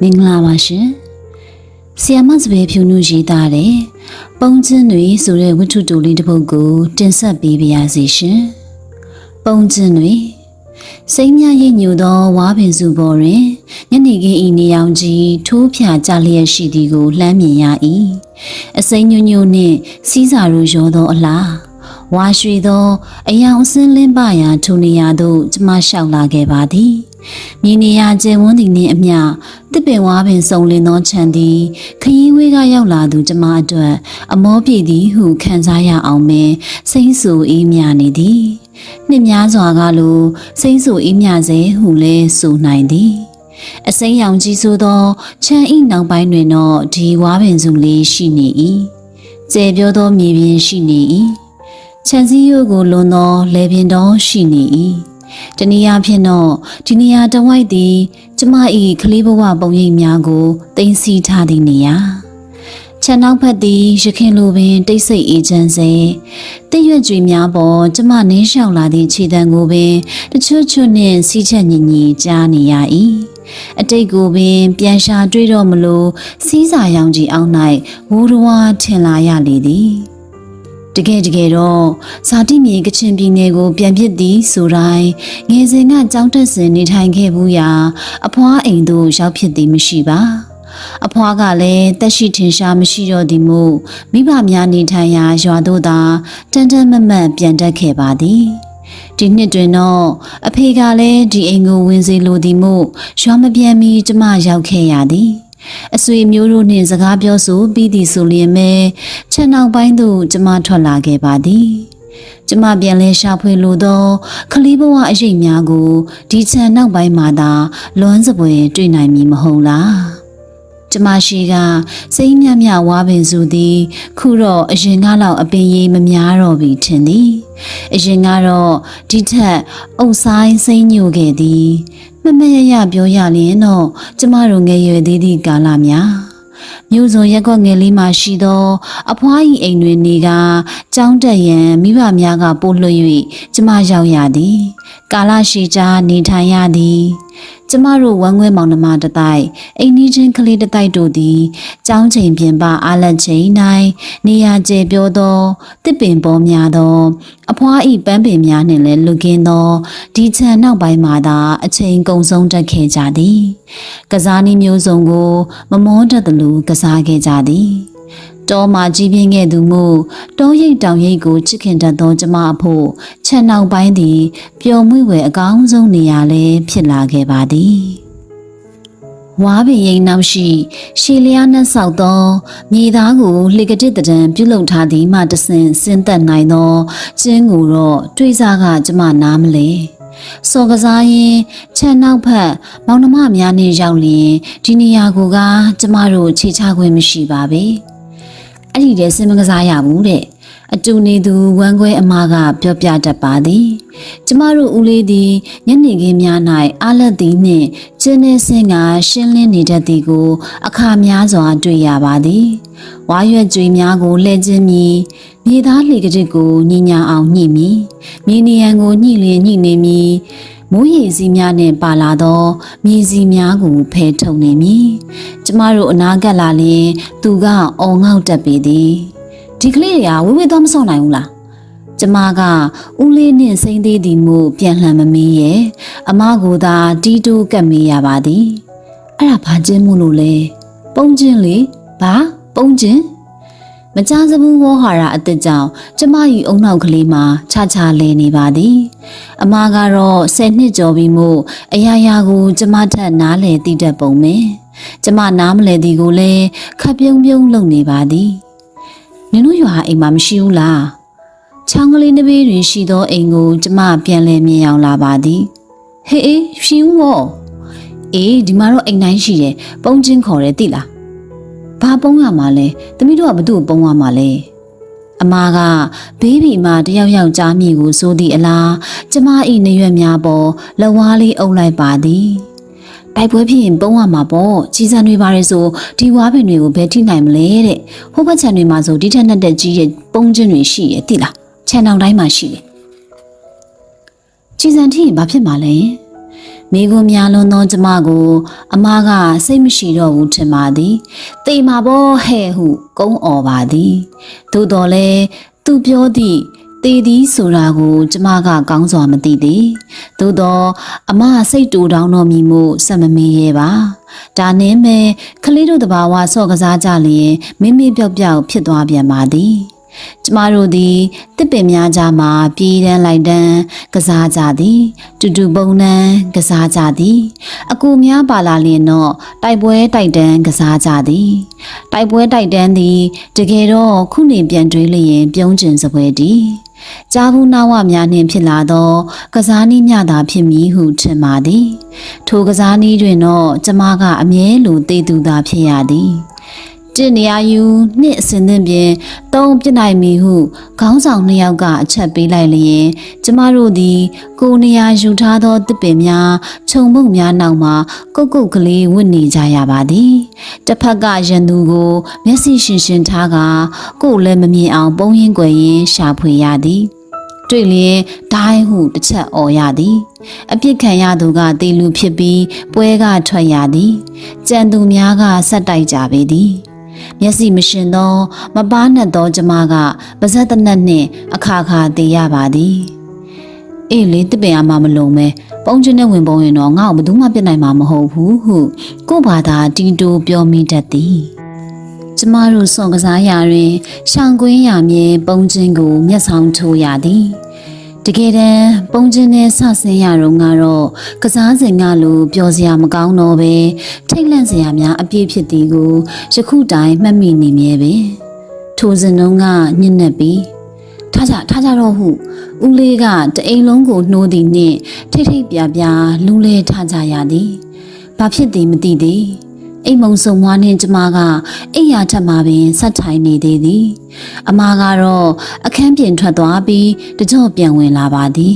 မင်္ဂလာပါရှင်ဆီယမစပယ်ဖြူနုရေးသားတဲ့ပုံချင်းတွေဆိုတဲ့ဝတ္ထုတူလေးတစ်ပုဒ်ကို တင်ဆက်ပေးပါရစေရှင်ပုံချင်းတွေစိမ့်မြရိပ်ညူသောဝါပင်စုပေါ်တွင်ညနေခင်းဤနေအောင်ကြီးထိုးဖြာကြလျက်ရှိသည်ကိုလှမ်းမြင်ရ၏အစိမ့်ညွညွနှင့်စီးစာရူရောသောအလားဝါရွှေသော အယောင်အစင်းလင်းပရာထိုနေရာသို့ကျမလျှောက်လာခဲ့ပါသည် မြေနေရာကျယ်ဝန်းသည်နှင့်အမျှတစ်ပင်ဝါပင်စုံလင်သောခြံသည်ခရီးဝေးကရောက်လာသူကျမအတွက်အမောပြေသည်ဟုခံစားရအောင်ပဲစိမ့်ဆူအေးမြနေသည်နှစ်များစွာကလိုစိမ့်ဆူအေးမြစေဟုလည်းဆိုနိုင်သည်အစိမ်းရောင်ကြီးဆိုသောခြံဤနောက်ပိုင်းတွင်တော့ဒီဝါပင်စုလေးရှိနေ၏ကျေပြောသောမြေပြင်ရှိနေ၏ခြံစည်းရိုးကိုလွန်သောလေပင်တော်ရှိနေ၏ တနည်းအားဖြင့်တော့ဒီနေရာတစ်ဝိုက်သည် ကျမ၏ကလေးဘဝပုံရိပ်များကိုတင်စီထားသည့်နေရာခြံနောက်ဖက်သည်ရခင်လိုပင် တိတ်ဆိတ်အေးချမ်းစေတည့်ရွက်ကြွေများပေါ်ကျမနင်းလျှောက်လာသည့်ခြေတံကိုပင်တချွတ်ချွတ်နှင့်စီးချက်ညင်ညင်ကြားနေရ၏အတိတ်ကိုပင် ပြန်ရှာတွေ့တော့မလို့စီးစာရောင်ကြီးအောက်၌ဝူရဝါထင်လာရလေသည် တကယ်တကယ်တော့ဇာတိမြေကချင်ပြည်နယ်ကို ပြန်ပြစ်သည်ဆိုတိုင်းငယ်စဉ်ကကြောင်းတက်စဉ်နေထိုင်ခဲ့ဘူးရာအဖွားအိမ်သို့ရောက်ဖြစ်သည်မရှိပါအဖွားကလည်းတက်ရှိထင်ရှားမရှိတော့သည်မို့မိဘများနေထိုင်ရာရွာတို့သာတန်တန်မတ်မတ်ပြန်တက်ခဲ့ပါသည်ဒီနှစ်တွင်တော့အဖေကလည်းဒီအိမ်ကိုဝင်စေလိုသည်မို့ရွာမပြန်မီကျမရောက်ခဲ့ရသည် အဆွေမျိုးတို့နှင့်စကားပြောဆိုပြီးသည်ဆိုလျင်ပဲချက်နောက်ပိုင်းသို့ကျမထွက်လာခဲ့ပါသည်ကျမပြန်လဲရှာဖွေလိုသောခလီးဘဝအရေးများကိုဒီချန်နောက်ပိုင်းမှာသာလွမ်းစပွဲတွေ့နိုင်မည်မဟုတ်လားကျမရှိကစိမ့်မြမြဝါပင်စုသည် ခုတော့အရင်ကလောက်အပင်ကြီးမများတော့ပြီထင်သည် အရင်ကတော့ဒီထက်အုပ်ဆိုင်စိမ့်ညိုခဲ့သည် မမရရပြောရလျင်တော့ကျမတို့ငယ်ရွယ်သေးသည့်ကာလများမြို့စုံရက်ကွက်ငယ်လေးမှရှိသော အဖွားကြီးအိမ်တွင်နေကကြောင်းတက်ရန်မိဘများကပို့လွှတ်၍ကျမရောက်ရသည် ကာလရှိကြာနေထိုင်ရသည် ကျမတို့ဝမ်းခွဲမောင်နှမတတိုက်အိမ်နီးချင်းကလေးတတိုက်တို့သည်ကြောင်းချိန်ပြင်ပအားလက်ချိန်၌နေရာကျဲပြောသောတစ်ပင်ပေါ်များသော အဖွားဤပန်းပင်များနှင့်လည်းလူကင်းသောဒီခြံနောက်ပိုင်းမှာသာအချိန်ကုန်ဆုံးတက်ခဲ့ကြသည် ကစားနည်းမျိုးစုံကို မမောတတ်သလိုကစားခဲ့ကြသည် တောမှာကြီးပြင်းခဲ့သူမို့တောရိပ်တောင်ရိပ်ကိုချစ်ခင်တတ်သောကျမအဖို့ခြံနောက်ပိုင်းသည်ပျော်မွေ့ဝဲအကောင်းဆုံးနေရာလည်းဖြစ်လာခဲ့ပါသည်ဝါပင်ရိပ်နောက်ရှိရှီလျားနှက်ဆောက်သောမြေသားကိုလှေကတစ်တံပြုတ်လုံထားသည်မှတဆင်ဆင်းသက်နိုင်သောကျင်းကိုတော့တွေးစားကကျမနားမလဲစော်ကစားရင်ခြံနောက်ဖက်မောင်နှမများနဲ့ရောက်လျင်ဒီနေရာကိုကကျမတို့ခြေချခွင့်မရှိပါပဲ အဲ့ဒီတည်းစင်မကစားရဘူးတဲ့အတူနေသူဝမ်းခွဲအမကပြောပြတတ်ပါသည်ကျမတို့ဦးလေးသည်ညနေခင်းများ၌အားလက်သည်နှင့်ကျင်းနေစင်ကရှင်းလင်းနေတတ်သည်ကို အခါများစွာတွေ့ရပါသည်ဝါရွက်ကြွေများကိုလှည့်ခြင်းမီမြေသားလှေကတစ်ကိုညင်ညာအောင်ညှိမီမြေနေရန်ကိုညှိလျင်ညှိနေမီ မိုးရေစီးများနှင့်ပါလာသောမြေစီများကိုဖယ်ထုတ်နေမည်ကျမတို့အနာကပ်လာလျင်သူကအော်ငေါက်တက်ပေသည်ဒီကလေးတွေကဝေဝေတော့မဆော့နိုင်ဘူးလားကျမကဦးလေးနှင့်စိမ့်သေးသည်မို့ပြန်လှန်မမင်းရဲ့အမကိုသာတီးတိုးကပ်မေးရပါသည်အဲ့ဒါဘာကျင်းမှုလို့လဲပုံချင်းလေဘာပုံချင်း မကြစဘူးဝေါ်ဟာရအစ်စ်ကြောင့်ကျမ၏အုံနောက်ကလေးမှာခြားခြားလဲနေပါသည်အမကတော့ဆယ်နှစ်ကျော်ပြီမို့အရာရာကိုကျမထက်နားလေသိတတ်ပုံပဲကျမနားမလဲသည်ကိုလည်းခပ်ပြုံးပြုံးလုပ်နေပါသည်နင်တို့ရွာအိမ်မှာမရှိဘူးလားချောင်းကလေးတစ်ပေးတွင်ရှိသောအိမ်ကိုကျမပြန်လဲမြင်အောင်လာပါသည်ဟေးအေးရှိဦးမောအေးဒီမှာတော့အိမ်တိုင်းရှိတယ်ပုံချင်းခေါ်တယ်သိလား ဘာပုံရမှာလဲသမီးတို့ကဘသူ့ကိုပုံရမှာလဲအမကဘေးဘီမတယောက်ယောက်ကြားမိကိုစိုးသည့်အလားကျမဤနရွက်များပေါ်လဝါးလေးအုပ်လိုက်ပါသည်တိုက်ပွဲဖြစ်ရင်ပုံရမှာပေါ့ကြီးစံတွေပါရဲဆိုဒီဝါးပင်တွေကိုဘယ်ထိနိုင်မလဲတဲ့ဟိုဘက်ခြံတွေမှာဆိုဒီထက်နဲ့တက်ကြီးရဲ့ပုံချင်းတွေရှိရဲ့သိလားခြံတောင်တိုင်းမှာရှိတယ်ကြီးစံထိရင်ဘာဖြစ်မှာလဲ မိကွန်များလွန်သောကျမကို အမကစိတ်မရှိတော့ဘူးထင်ပါသည်တေမာဘောဟဲ့ဟု ကုန်းអော်ပါသည်သို့တော်လဲသူပြောသည့်တေသည်ဆိုတာကို ကျမကကောင်းစွာမသိသည်သို့တော့အမစိတ်တူတောင်းတော်မူမှုစက်မမေးရဲပါဒါနင်းမဲ့ကလေးတို့တဘာဝဆော့ကစားကြလျင်မိမိပြောက်ပြောက်ဖြစ်သွားပြန်ပါသည် ကျမတို့သည်တစ်ပင်များကြားမှာပြေးတန်းလိုက်တန်းကစားကြသည် တူတူပုံနှံကစားကြသည် အကူများပါလာလျင်တော့တိုက်ပွဲတိုက်တန်းကစားကြသည် တိုက်ပွဲတိုက်တန်းသည်တကယ်တော့ခုနေပြန်တွေးလျင် ပြုံးကျင်စပွဲတည်ကြားဘူးနာဝများနှင့်ဖြစ်လာသော ကစားနည်းများသာဖြစ်မည်ဟုထင်ပါသည် ထိုကစားနည်းတွင်တော့ကျမကအမြဲလိုတည်သူသာဖြစ်ရသည် တင့်နေရာယူနှစ်အစဉ်သင့်ပြင်သုံးပြစ်နိုင်မည်ဟုခေါင်းဆောင်နှစ်ယောက်ကအချက်ပေးလိုက်လျင်ကျမတို့သည်ကိုယ်နေရာယူထားသောတစ်ပင်များခြုံပုတ်များနောက်မှာကုတ်ကုတ်ကလေးဝတ်နေကြရပါသည်တစ်ဖက်ကရန်သူကိုမျက်စိရှင်ရှင်ထားကကိုယ်လည်းမမြင်အောင်ပုံရင်းကွယ်ရင်းရှာဖွေရသည်တွေ့လျင်ဒိုင်းဟုတစ်ချက်អော်ရသည် အပြစ်ခံရသူကတေလူဖြစ်ပြီးပွဲကထွက်ရသည်ကြံသူများကဆက်တိုက်ကြပေသည် မျက်စိမရှင်သော မပားနဲ့သောကျမကပါဇက်တနက်နှင့်အခါခါတေးရပါသည်အေးလေတပင်အမမလုံးမဲပုံကျင်းနဲ့ဝင်ပုံရင်တော့ငါ့ကိုဘယ်သူမှပြစ်နိုင်မှာမဟုတ်ဘူးဟုကို့ဘာသာတီတိုပြောမိတတ်သည်ကျမတို့စွန်ကစားရာတွင်ရှောင်ကွင်းရာမြေပုံချင်းကိုမျက်ဆောင်ထိုးရသည် တကယ်တမ်းပုံချင်းနဲ့ဆဆင်းရတော့ကတော့ကစားစဉ်ကလိုပျော်စရာမကောင်းတော့ပဲထိတ်လန့်စရာများအပြည့်ဖြစ်သည်ကိုယခုတိုင်မှတ်မိနေမြဲပင်ထိုစဉ်တုန်းကညစ်နေပြီးထားကြထားကြတော့ဟုဦးလေးကတအိမ်လုံးကိုနှိုးသည်နှင့်ထိတ်ထိတ်ပြပြလူးလဲထားကြရသည်ဘာဖြစ်သည်မသိသည် အိမ်မုံစုံမွားနှင့်ကျမကအိယာထက်မှပင်ဆက်ထိုင်နေသေးသည် အမကတော့အခန်းပြင်ထွက်သွားပြီးတကြော့ပြန်ဝင်လာပါသည်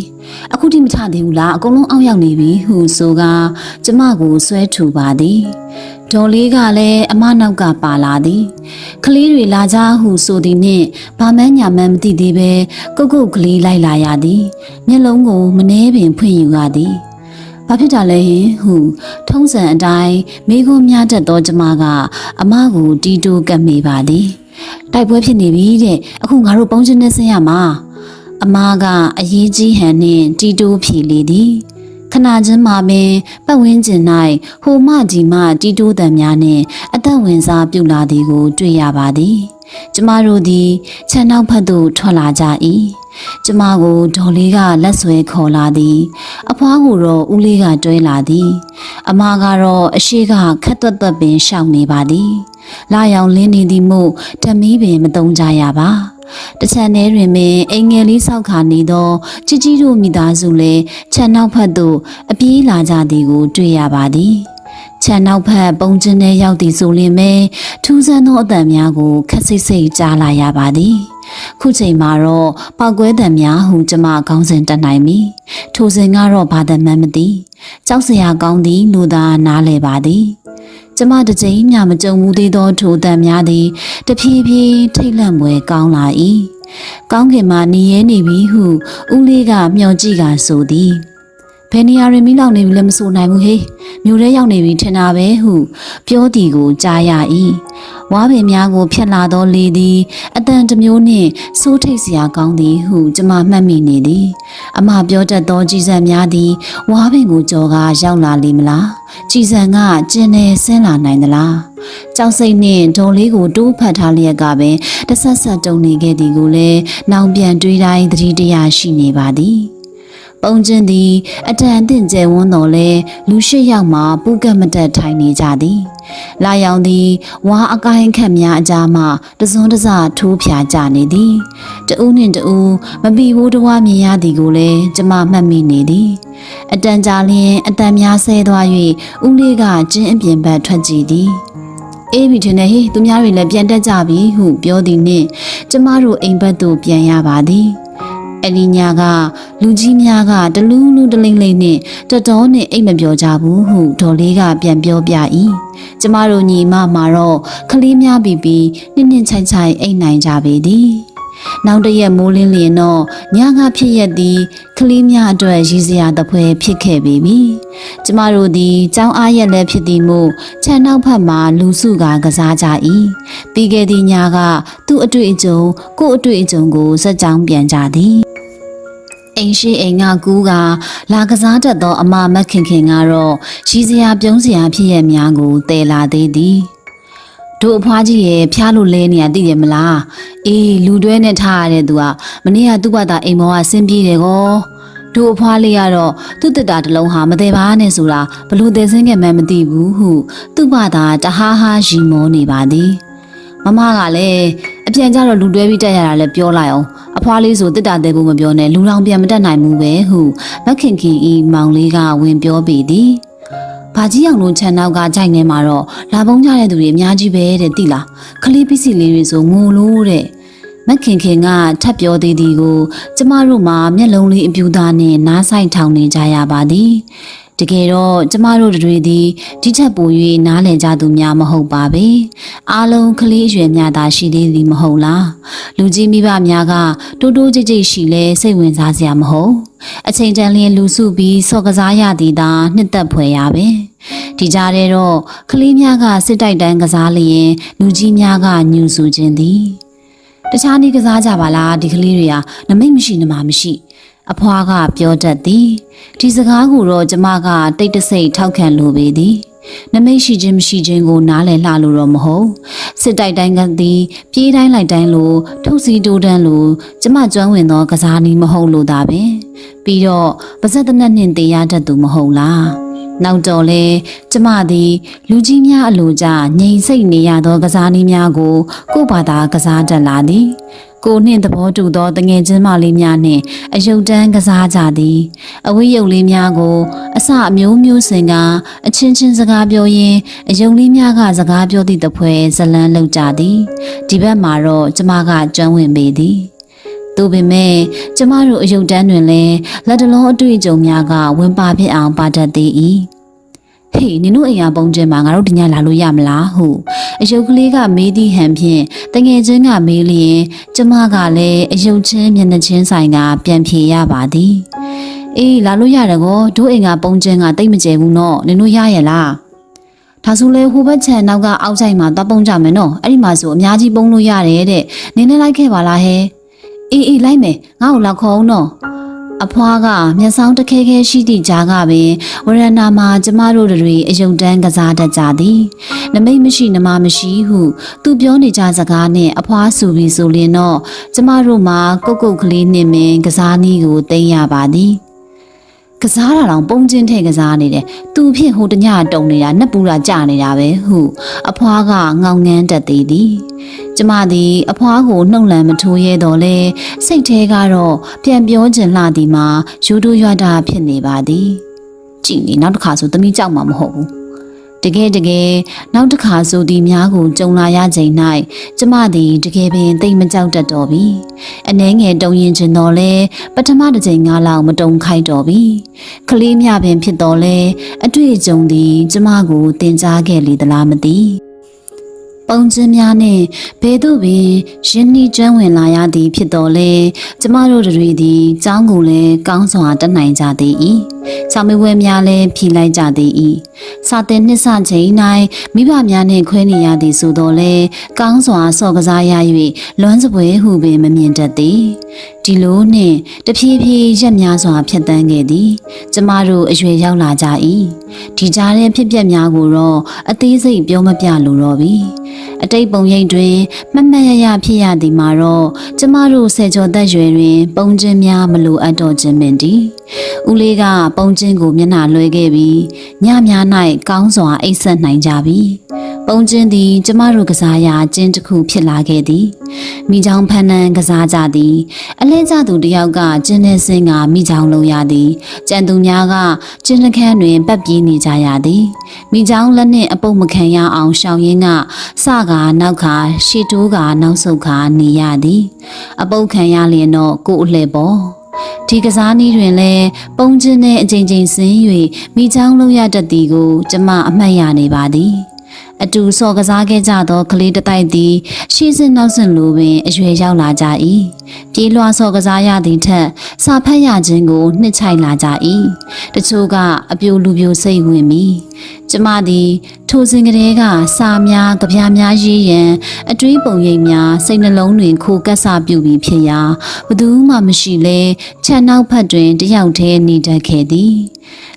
အခုထိမထသေးဘူးလားအကုန်လုံးအောက်ရောက်နေပြီဟုဆိုကကျမကိုဆွဲထူပါသည်ဒေါ်လေးကလည်းအမနောက်ကပါလာသည်ကလေးတွေလာကြဟုဆိုသည်နှင့်ဘာမှန်းညာမှန်းမသိသေးပဲကုတ်ကုတ်ကလေးလိုက်လာရသည်မျက်လုံးကိုမနှဲပင်ဖွင့်ယူရသည် ဘာဖြစ်တာလဲဟင်ဟု ထုံးစံအတိုင်းမိခွန်းများတတ်သောကျမကအမကိုတီတိုကပ်မိပါသည်တိုက်ပွဲဖြစ်နေပြီတဲ့အခုငါတို့ပုံချင်းနဲ့ဆင်းရမှာအမကအရေးကြီးဟန်နှင့်တီတိုဖြေလေသည်ခဏချင်းမှပင်ပတ်ဝန်းကျင်၌ဟိုမှဒီမှတီတိုတံများနှင့်အသက်ဝင်စားပြုလာသည်ကို တွေ့ရပါသည် ကျမတို့သည်ခြံနောက်ဖက်သို့ထွက်လာကြ၏ ကျမကိုဒေါ်လေးကလက်ဆွဲခေါ်လာသည်အဖွားကိုတော့ဦးလေးကတွဲလာသည် အမကတော့အရှိကခက်သွက်သွက်ပင်ရှောင်နေပါသည်လာရောင်လင်းနေသည်မို့ဓမီးပင်မတုံကြရပါတချန်ထဲတွင်ပင်အင်ငယ်လေးဆောက်ခါနေသောជីជីတို့မိသားစုလည်းခြံနောက်ဖက်သို့အပြေးလာကြသည်ကို တွေ့ရပါသည်ခြံနောက်ဖက်ပုံကျင်းထဲရောက်သည်ဆိုလျင်ပဲထူးဆန်းသောအသံများကိုခက်စိတ်စိတ်ကြားလာရပါသည် ခုချိန်မှာတော့ပောက်ကွဲတံများဟုကျမခေါင်းစဉ်တက်နိုင်ပြီထိုစဉ်ကတော့ဘာတမှန်းမသိကြောက်စရာကောင်းသည်လူသာနားလဲပါသည်ကျမတစ်ကြိမ်မျှမကြုံဘူးသေးသောထိုတံများသည်တဖြည်းဖြည်းထိတ်လန့်ပွဲကောင်းလာ၏ကောင်းကင်မှာနေရဲနေပြီဟုဦးလေးကမျှော်ကြည့်ကဆိုသည် ဘယ်နေရာတွင်မိလောက်နေပြီလဲမဆိုနိုင်ဘူးဟေးမြို့ထဲရောက်နေပြီထင်တာပဲဟု ပြောသည်ကိုကြားရ၏ဝါပင်များကိုဖျက်လာသောလေသည်အတန်တစ်မျိုးနှင့်စိုးထိတ်စရာကောင်းသည်ဟုကျမမှတ်မိနေသည်အမပြောတတ်သောကြည်စံများသည်ဝါပင်ကိုကြော်ကာရောက်လာလိမ့်မလားကြည်စံကကျင်းနေဆင်းလာနိုင်သလားကြောက်စိတ်နှင့်ဒေါ်လေးကိုတိုးဖတ်ထားလျက်ကပင်တဆက်ဆက်တုံနေခဲ့သည်ကိုလည်းနောင်ပြန်တွေးတိုင်းသတိတရားရှိနေပါသည် ပုံချင်းသည်အတန်အသင့်ကျဲဝန်းတော်လဲလူရှိယောက်မှပူကတ်မတက်ထိုင်နေကြသည်လာရောင်သည်ဝါအကိုင်းခက်များအကြားမှတစွန်းတစထိုးဖြာကြနေသည်တဦးနှင့်တဦးမပီဘူးတဝါမြင်ရသည်ကိုလည်းကျမမှတ်မိနေသည်အတန်ကြာလျင်အတန်များဆဲသွား၍ဦးလေးကကျင်းအပြင်ဘက်ထွက်ကြည့်သည်အေးပြီထင်တယ်ဟေးသူများတွေလည်းပြန်တက်ကြပြီဟုပြောသည်နှင့်ကျမတို့အိမ်ဘက်သို့ပြန်ရပါသည် အလီညာကလူကြီးများကတလူးလူးတလိမ့်လိမ့်နှင့်တတော်နှင့်အိတ်မပြောကြဘူးဟုဒေါ်လေးကပြန်ပြောပြ၏ကျမတို့ညီမမှာတော့ကလေးများပြီးပြီးနှင်းနှင်းချိုင်ချိုင်အိတ်နိုင်ကြပေသည်နောက်တစ်ရက်မိုးလင်းလျင်တော့ညငါဖြစ်ရက်သည်ကလေးများအတွက်ရည်စရာတပွဲဖြစ်ခဲ့ပေပြီကျမတို့သည်ကြောင်းအားရက်လည်းဖြစ်သည်မို့ခြံနောက်ဖက်မှာလူစုကကစားကြ၏ပြီးခဲ့သည့်ညကသူ့အတွေ့အကြုံကို့အတွေ့အကြုံကိုစက်ကြောင်းပြန်ကြသည် အိမ်ရှိအိမ်ကကူးကလာကစားတတ်သောအမမက်ခင်ခင်ကတော့ရီစရာပြုံးစရာဖြစ်ရများကိုတည်လာသေးသည်တို့အဖွားကြီးရဲ့ဖျားလို့လဲနေရသိတယ်မလားအေးလူတွဲနဲ့ထားရတဲ့သူကမနေ့ကသူ့ဘာသာအိမ်မောကဆင်းပြေးတယ်ကောတို့အဖွားလေးကတော့သူ့တက်တာတစ်လုံးဟာမသေးပါနဲ့ဆိုတာဘလို့သေးစင်းကမှန်းမသိဘူးဟုသူ့ဘာသာတဟားဟားရီမောနေပါသည်မမကလည်း အပြန်ကြတော့လူတွဲပြီးတက်ရတာလည်းပြောလိုက်အောင်အဖွားလေးဆိုတစ်တာသေးဘူးမပြောနဲ့လူလောင်ပြန်မတက်နိုင်ဘူးပဲဟုမက်ခင်ခင်ဤမောင်လေးကဝင်ပြောပေသည်ဘာကြီးအောင်တို့ခြံနောက်ကကြိုက်နေမှာတော့လာပုံးကြတဲ့သူတွေအများကြီးပဲတဲ့တိလားခလေးပစ္စည်းလေးတွေဆိုငိုလို့တဲ့မက်ခင်ခင်ကထပ်ပြောသေးသည်ကို ကျမတို့မှာမျက်လုံးလေးအပြူသားနဲ့နားဆိုင်ထောင်နေကြရပါသည် တကယ်တော့ကျမတို့တွေသည်ဒီထက်ပို၍နားလည်ကြသူများမဟုတ်ပါပဲအားလုံးကလေးအရွယ်များသာရှိသေးသည်မဟုတ်လားလူကြီးမိဘများကတိုးတိုးကြိတ်ကြိတ်ရှိလဲစိတ်ဝင်စားစရာမဟုတ်အချိန်တန်လျင်လူစုပြီးစော့ကစားရသည်သာနှစ်သက်ဖွယ်ရပဲဒီကြားထဲတော့ကလေးများကစစ်တိုက်တန်းကစားလျင်လူကြီးများကညူဆူခြင်းသည်တခြားနည်းကစားကြပါလားဒီကလေးတွေကနမိတ်မရှိနမမရှိ အဖွားကပြောတတ်သည်ဒီစကားကိုတော့ကျမကတိတ်တဆိတ်ထောက်ခံလိုပေသည်နမိတ်ရှိခြင်းမရှိခြင်းကိုနားလည်လှလို့တော့မဟုတ်စစ်တိုက်တိုင်းကသည်ပြေးတိုင်းလိုက်တိုင်းလိုထုတ်စီတိုးတန်းလိုကျမကျွမ်းဝင်သောကစားနည်းမဟုတ်လို့သာပဲပြီးတော့ပါဇက်တနက်နှင့်တရားတတ်သူမဟုတ်လားနောက်တော့လေကျမသည် လူကြီးများအလိုကြငြိမ်စိတ်နေရသောကစားနည်းများကိုကိုယ့်ဘာသာကစားတတ်လာသည် ကိုနှင့်သဘောတူသောတငယ်ချင်းမလေးများနှင့်အယုတ်တန်းကစားကြသည်အဝိယုတ်လေးများကိုအစအမျိုးမျိုးစင်ကအချင်းချင်းစကားပြောရင်းအယုံလေးများကစကားပြောသည့်တပွဲဇလန်းလောက်ကြသည်ဒီဘက်မှာတော့ကျမကကျွမ်းဝင်ပေသည်သို့ပေမဲ့ကျမတို့အယုတ်တန်းတွင်လည်းလက်တလုံးအတွေ့အကြုံများကဝင်ပါဖြစ်အောင်ပါတတ်သေး၏ ဟေးနင်တို့အိမ်ရပုံကျင်းမှာငါတို့ဒီညလာလို့ရမလားဟုအယုတ်ကလေးကမေးသည့်ဟန်ဖြင့်တငယ်ချင်းကမေးလျင်ကျမကလည်းအယုတ်ချင်းမျက်နှာချင်းဆိုင်ကပြန်ဖြေရပါသည်အေးလာလို့ရတယ်ကောတို့အိမ်ကပုံကျင်းကတိတ်မကျဲဘူးနော်နင်တို့ရရဲ့လားဒါဆိုလေဟိုဘက်ခြံနောက်ကအောက်ဆိုင်မှာသွားပုံကြမယ်နော်အဲ့ဒီမှာဆိုအများကြီးပုံလို့ရတယ်တဲ့နင်းနဲ့လိုက်ခဲ့ပါလားဟဲအေးအေးလိုက်မယ်ငါ့ကိုလောက်ခေါအောင်နော် အဖွားကမျက်စောင်းတခဲခဲရှိသည့်ကြားကပင်ဝရဏာမှာကျမတို့တွေအယုတ်တန်းကစားတတ်ကြသည်နမိတ်မရှိနမမရှိဟု သူပြောနေကြစကားနဲ့အဖွားဆိုပြီးဆိုလျင်တော့ကျမတို့မှာကုတ်ကုတ်ကလေးနှင့်ပင်ကစားနည်းကိုတင်ရပါသည် ကစားတာတော့ပုံချင်းထဲကစားနေတယ်သူဖြစ်ဟိုတညတုံနေတာနှက်ပူတာကြနေတာပဲဟုအဖွားကငောင်ငန်းတတ်သေးသည်ကျမသည်အဖွားကိုနှုတ်လန်မထိုးရဲတော့လဲစိတ်ထဲကတော့ပြန်ပြောချင်လှသည်မှာယူတို့ရွာတာဖြစ်နေပါသည်ကြည်နေနောက်တစ်ခါဆိုသမီးကြောက်မှာမဟုတ်ဘူး တကယ်တကယ်နောက်တစ်ခါဆိုသည်များကိုကြုံလာရချိန်၌ကျမသည်တကယ်ပင်တိတ်မကြောက်တတ်တော့ပြီအနှဲငယ်တုံရင်ချင်တော်လဲပထမတစ်ချိန်ငါလောက်မတုံခိုက်တော့ပြီကလေးမြပင်ဖြစ်တော်လဲအတွေ့အကြုံသည်ကျမကိုတင် जा ခဲ့လေသလားမသိပုံချင်းများနဲ့ဘဲသို့ပင်ရင်းနှီးကျွမ်းဝင်လာရသည်ဖြစ်တော်လဲကျမတို့တွေသည်ចောင်းကိုလည်းကောင်းစွာတက်နိုင်ကြသေး၏။ဆော င်းမဝဲများလည်းဖြီလိုက်ကြသေး၏။စာတင်နှစ်ဆချိန်၌မိဘများနှင့်ခွဲနေရသည်ဆိုတော်လဲကောင်းစွာစော့ကစားရ၍လွမ်းစပွဲဟုပင်မမြင်တတ်သည်။ဒီလိုနှင့်တဖြည်းဖြည်းရက်များစွာဖြတ်တန်းခဲ့သည်။ကျမတို့အရွယ်ရောက်လာကြ၏။ဒီကြားတဲ့ဖြစ်ပျက်များကိုတော့အသေးစိတ်ပြောမပြလိုတော့ပြီ။အတိတ်ပုံရိပ်တွင်မတ်မတ်ရရဖြစ်ရသည်မှာတော့ကျမတို့ဆယ်ကျော်သက်ရွယ်တွင် ပုံချင်းများမလိုအပ်တော့ခြင်းပင်တည်းဦးလေးကပုံချင်းကိုမျက်နှာလွှဲခဲ့ပြီးညများ၌ကောင်းစွာအိပ်ဆက်နိုင်ကြပြီပုံချင်းသည် ကျမတို့ကစားရာကျင်းတစ်ခုဖြစ်လာခဲ့သည်မိချောင်းဖန်နန်းကစားကြသည်အလဲကျသူတယောက်ကကျင်းနေစင်းကမိချောင်းလုံးရသည်ကြံသူများကကျင်းနှခမ်းတွင်ပတ်ပြေးနေကြရသည်မိချောင်းလက်နှင့်အပုတ်မခံရအောင်ရှောင်ရင်းကစကာနောက်ခါရှီတိုးကနောက်ဆုတ်ခါနေရသည်အပုတ်ခံရလျင်တော့ကိုယ်အလှဲ့ပေါ် ဒီကစားနည်းတွင်လည်းပုံချင်းနဲ့အချိန်ချင်းဆင်း၍မိချောင်းလုံးရတတ်သည်ကိုကျမအမှတ်ရနေပါသည်အတူစော်ကစားခဲ့ကြသောကလေးတစ်တိုက်သည်ရှေ့စဉ်နောက်စဉ်လိုပင်အရွယ်ရောက်လာကြ၏ပြေးလွှားစော်ကစားရသည့်ထက်စာဖတ်ရခြင်းကိုနှစ်ချိုက်လာကြ၏တချို့ကအပြိုလူပြိုစိတ်ဝင်မိ ကျမသည်ထိုစဉ်ကလေးကစာများကြပြားများရေးရန်အတွေးပုံရိပ်များစိတ်နှလုံးတွင်ခိုကပ်စာပြုပြီးဖြစ်ရာဘသူမှမရှိလဲခြံနောက်ဖက်တွင်တယောက်တည်းနေတတ်ခဲ့သည်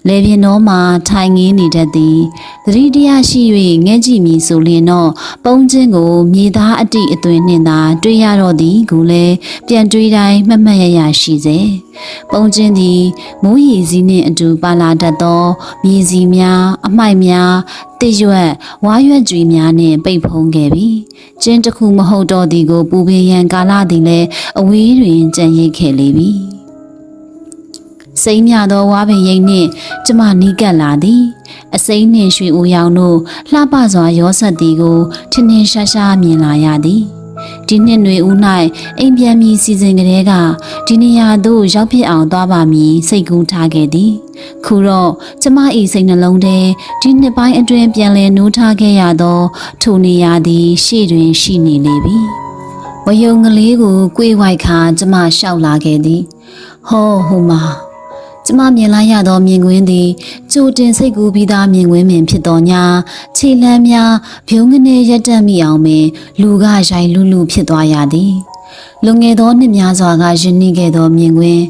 လေပြင်းတော်မှထိုင်ငင်းနေတတ်သည်သတိတရားရှိ၍ငဲ့ကြည့်မည်ဆိုလျင်တော့ပုံချင်းကိုမြေသားအတိအသွင်နှင့်သာတွေ့ရတော့သည်ကိုလည်းပြန်တွေးတိုင်းမှတ်မှတ်ရရရှိစေ ပုံချင်းသည်မိုးရီစည်းနှင့်အတူပါလာတတ်သောမြေစီများအမိုက်များတစ်ရွက်ဝါရွက်ကြွေများနှင့်ပိတ်ဖုံးခဲ့ပြီကျင်းတစ်ခုမဟုတ်တော့သည်ကိုပူပင်ရန်ကာလသည်လည်းအဝေးတွင်ကြံ့ရစ်ခဲ့လေပြီစိမ့်မြသောဝါပင်ရိပ်နှင့်ကျမနီးကပ်လာသည်အစိမ်းနှင့်ရွှေဦးရောင်တို့လှပစွာရောဆက်သည်ကိုထင်ထင်ရှားရှားမြင်လာရသည် ဒီနှစ်ຫນွေဦး၌အိမ်ပြန်မီစီစဉ်ကလေးကဒီနေရာသို့ရောက်ဖြစ်အောင်သွားပါမည်စိတ်ကူးထားခဲ့သည်ခုတော့ကျမ၏စိတ်နှလုံးထဲဒီနှစ်ပိုင်းအတွင်းပြန်လည်နိုးထားခဲ့ရသောထိုနေရာသည် ရှေ့တွင်ရှိနေလေပြီဝယုံကလေးကိုကြွေးဝိုက်ခါကျမလျှောက်လာခဲ့သည်ဟောဟိုမှာ ကျမမြင်လိုက်ရသောမြင်ကွင်းသည်ကြိုတင်စိတ်ကူးပြီးသားမြင်ကွင်းပင်ဖြစ်တော်ညာခြေလမ်းများဖြုံးကနေရက်တက်မိအောင်ပင်လူကရိုင်လူလူဖြစ်သွားရသည်လွန်ငယ်သောနှစ်များစွာကယဉ်နှီးခဲ့သောမြင်ကွင်း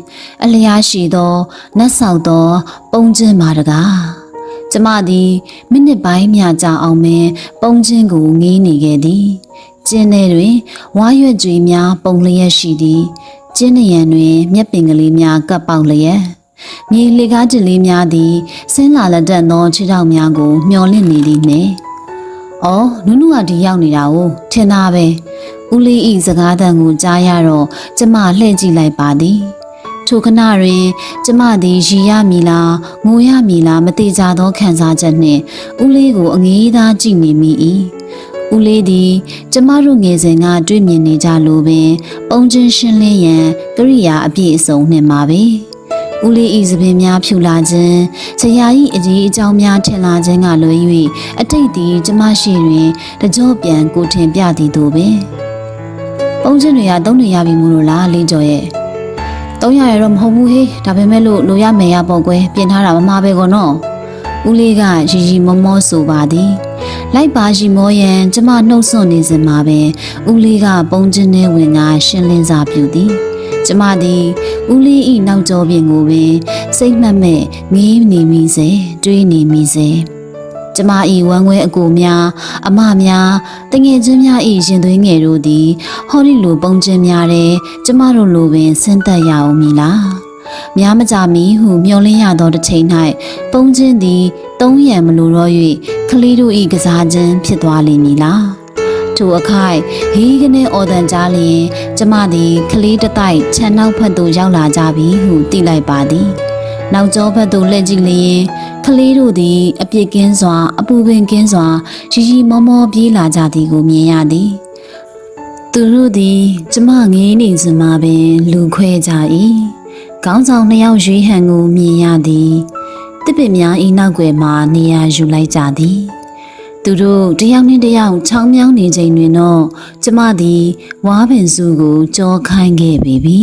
အလျားရှိသောနတ်ဆောက်သော ပုံကျင်းမာတကားကျမသည်မိနစ်ပိုင်းမြကြာအောင်ပင်ပုံကျင်းကိုငေးနေခဲ့သည်ကျင်းထဲတွင်ဝါရွက်ကြွေများပုံလျက်ရှိသည်ကျင်းနရံတွင်မျက်ပင်ကလေးများကပ်ပေါက်လျက် မြေလေကားကြလေးများသည်ဆင်းလာလက်တက်သောခြေထောက်များကိုမျောလင့်နေသည်နှင့်။အော်နုနုကဒီရောက်နေတာကိုထင်တာပဲ။ဦးလေးဤစကားတန်ကိုကြားရတော့ကျမလှည့်ကြည့်လိုက်ပါသည်။ထိုခဏတွင်ကျမသည်ရီရမီလားငိုရမီလားမတိကြသောခံစားချက်နှင့်ဦးလေးကိုအငေးသားကြည့်နေမိ၏။ဦးလေးသည်ကျမတို့ငယ်စဉ်ကတွေ့မြင်နေကြလိုပင် ပုံချင်းရှင်းလင်းရန်ကရိယာအပြည့်အစုံနှင့်ပါပဲ။ ဦးလေးဤသပင်များဖြူလာခြင်းဆရာ၏အကြီးအကြောင်းများထင်လာခြင်းကလွယ်၍အတိတ်သည်ကျမရှိတွင်တကြောပြန်ကိုထင်ပြသည်တို့ပင်ပုံချင်းတွေကသုံးနေရပြီမို့လို့လားလင်းကျော်ရဲ့သုံးရရတော့မဟုတ်ဘူးဟေးဒါပေမဲ့လို့လိုရမယ်ရပေါ့ကွယ်ပြင်ထားတာမမှားပဲကောနော်ဦးလေးကရီရီမောမောဆိုပါသည်လိုက်ပါရီမောရန်ကျမနှုတ်ဆွနေစဉ်မှာပဲဦးလေးကပုံချင်းနဲ့ဝင်ကရှင်းလင်းစာပြုသည် ကျမသည်ဦးလေးဤနောက်ကျောပြင်ကိုပင်စိတ်မှတ်မဲ့ငေးနေမိစေတွေးနေမိစေကျမဤဝမ်းခွဲအကိုများအမများတငယ်ချင်းများဤရင်သွေးငယ်တို့သည်ဟောဒီလိုပုံချင်းများတဲ့ကျမတို့လိုပင်ဆင်းသက်ရအောင်မည်လားများမကြမီဟုမျှော်လင့်ရသောတစ်ချိန်၌ပုံချင်းသည်သုံးရံမလိုတော့၍ကလေးတို့ဤကစားခြင်းဖြစ်သွားလိမ့်မည်လား ထိုအခိုက်ဟီးကနေအော်တန်ကြားလျင်ကျမသည်ကလေးတစ်တိုက်ခြံနောက်ဖက်သို့ရောက်လာကြပြီဟုသိလိုက်ပါသည်နောက်ကျောဘက်သို့လှည့်ကြည့်လျင်ကလေးတို့သည်အပြစ်ကင်းစွာ အပူပင်ကင်းစွာရီရီမောမောပြေးလာကြသည်ကိုမြင်ရသည်သူတို့သည်ကျမငေးနေစမှာပင် လူခွဲကြ၏ခေါင်းဆောင်နှစ်ယောက်ရွေးဟန်ကိုမြင်ရသည်တစ်ပင်များဤနောက်ွယ်မှနေရာယူလိုက်ကြသည် သူတို့တယောက်နဲ့တယောက်ချောင်းမြောင်းနေချိန်တွင်တော့ကျမသည်ဝါပင်စုကိုကြောခိုင်းခဲ့ပြီပြီ